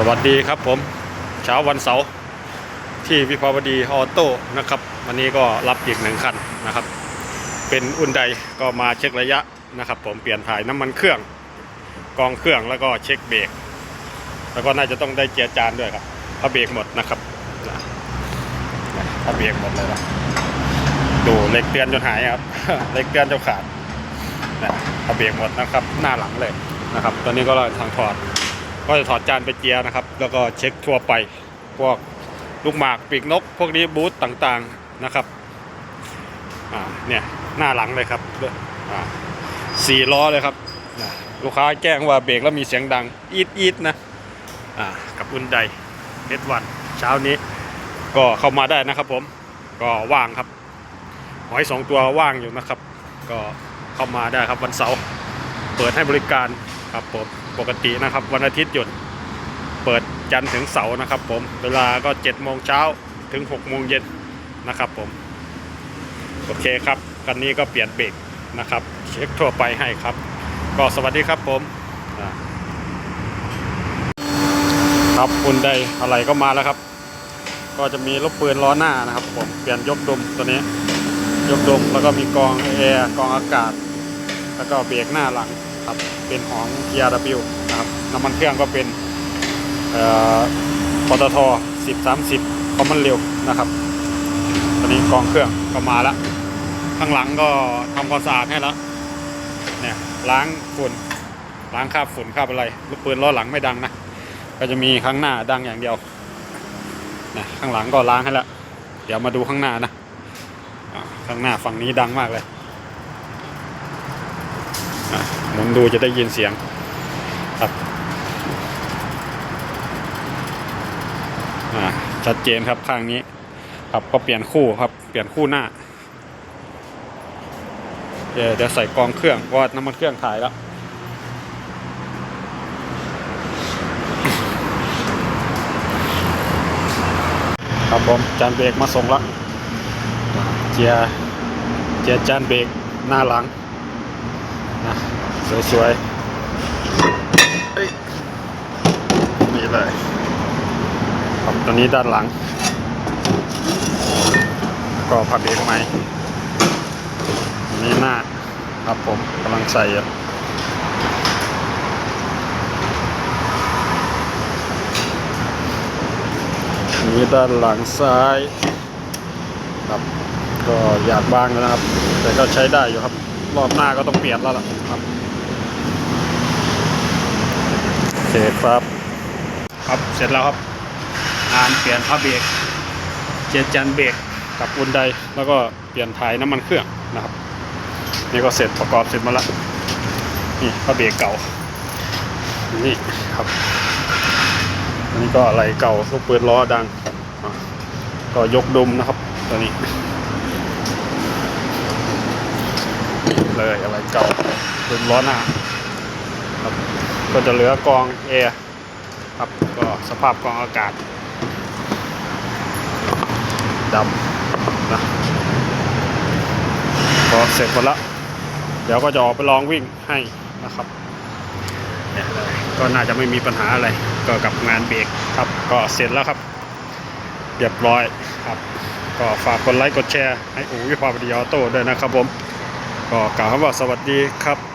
สวัสดีครับผมเช้าวันเสาร์ที่วิภาวดีออโต้นะครับวันนี้ก็รับอีกหนึ่งคันนะครับ เป็นอุ่นใดก็มาเช็คระยะนะครับ ผมเปลี่ยนถ่ายน้ำมันเครื่อง กองเครื่องแล้วก็เช็คเบรกแล้วก็น่าจะต้องได้เจียจานด้วยครับถ้าเบรกหมดนะครับนะถ้าเบรกหมดเลยนะดูเหล็กเตือนจนหายครับเหล็กเตือนจนขาดนะถ้าเบรกหมดนะครับ หน้าหลังเลยนะครับ ตอนนี้ก็เราทางถอด ก็จะถอดจานไปเจียนะครับ แล้วก็เช็คทั่วไปพวกลูกหมากปีกนก พวกนี้บูธต่างๆนะครับอ่าเนี่ยหน้าหลังเลยครับอ่าสี่ล้อเลยครับนะลูกค้าแจ้งว่าเบรกแล้วมีเสียงดังอีดอีดนะอ่ากับอุนไดเอสวันเช้านี้ ก็เข้ามาได้นะครับผมก็ว่างครับหอยสองตัวว่างอยู่นะครับ ก็เข้ามาได้ครับวันเสาร์เปิดให้บริการครับผม ปกตินะครับ วันอาทิตย์หยุดเปิดจันทร์ถึงเสาร์นะครับ ผมเวลาก็7จ็ดโมงเช้าถึง6กโมงเย็นนะครับผมโอเคครับคันนี้ก็เปลี่ยนเบรกนะครับ เช็คทั่วไปให้ครับ ก็สวัสดีครับผมครับคุณได้อะไรก็มาแล้วครับ ก็จะมีลูกปืนล้อหน้านะครับ ผมเปลี่ยนยกดมตัวนี้ยกดมแล้วก็มีกองแอร์กองอากาศ แล้วก็เบรกหน้าหลังครับเป็นของ GRW น้ำมันเครื่องก็เป็นเอ่อปตท1030คอมมันเร็วนะครับตอนนี้กองเครื่องก็มาแล้ว ข้างหลังก็ทำความสะอาดให้แล้วเนี่ยล้างฝุ่นล้างคราบฝุ่นคราบอะไรลูกปืนล้อหลังไม่ดังนะก็จะมีข้างหน้าดังอย่างเดียวนะข้างหลังก็ล้างให้แล้วเดี๋ยวมาดูข้างหน้านะข้างหน้าฝั่งนี้ดังมากเลยหมุนดูจะได้ยินเสียงครับอ่า ชัดเจนครับข้างนี้ ครับก็เปลี่ยนคู่ครับ เปลี่ยนคู่หน้า เดี๋ยวเดี๋ยวใส่กองเครื่องว่าน้ำมันเครื่องถ่ายแล้วครับผมจานเบรกมาส่งล้วเจียเจียจานเบรกหน้าหลังนะสวยๆเอ้ยนี่เลยครับ ตัวนี้ด้านหลัง ก็พับเบรกใหมนี่หน้าครับผมกำลังใส่อยู่นี้ด้านหลังซ้ายครับก็อยากบ้างนะครับ แต่ก็ใช้ได้อยู่ครับ รอบหน้าก็ต้องเปลี่ยนแล้วล่ะครับโอเคครับ ครับเสร็จแล้วครับ งานเปลี่ยนผ้าเบรกเจียจันเบรกกับอุนไดแล้วก็เปลี่ยนถ่ายน้ำมันเครื่องนะครับนี่ก็เสร็จประกอบเสร็จมาแล้วนี่ผ้าเบรกเก่านี่ครับอันนี้ก็อะไรเก่าลูกปืนล้อดังก็ยกดุมนะครับตัวนี้เลยอะไรเก่าเป็นล้อหน้าครับก็จะเหลือกองแอร์ครับก็สภาพกองอากาศ ดำนะพอเสร็จหมดแล้วเดี๋ยวก็จะออกไปลองวิ่งให้นะครับเนี่ยก็น่าจะไม่มีปัญหาอะไรก็กับงานเบรกครับ ก็เสร็จแล้วครับเรียบร้อยครับ ก็ฝากกดไลค์กดแชร์ให้อูวิภาวดีออโต้ด้วยนะครับผม ก็กล่าวคำว่าสวัสดีครับ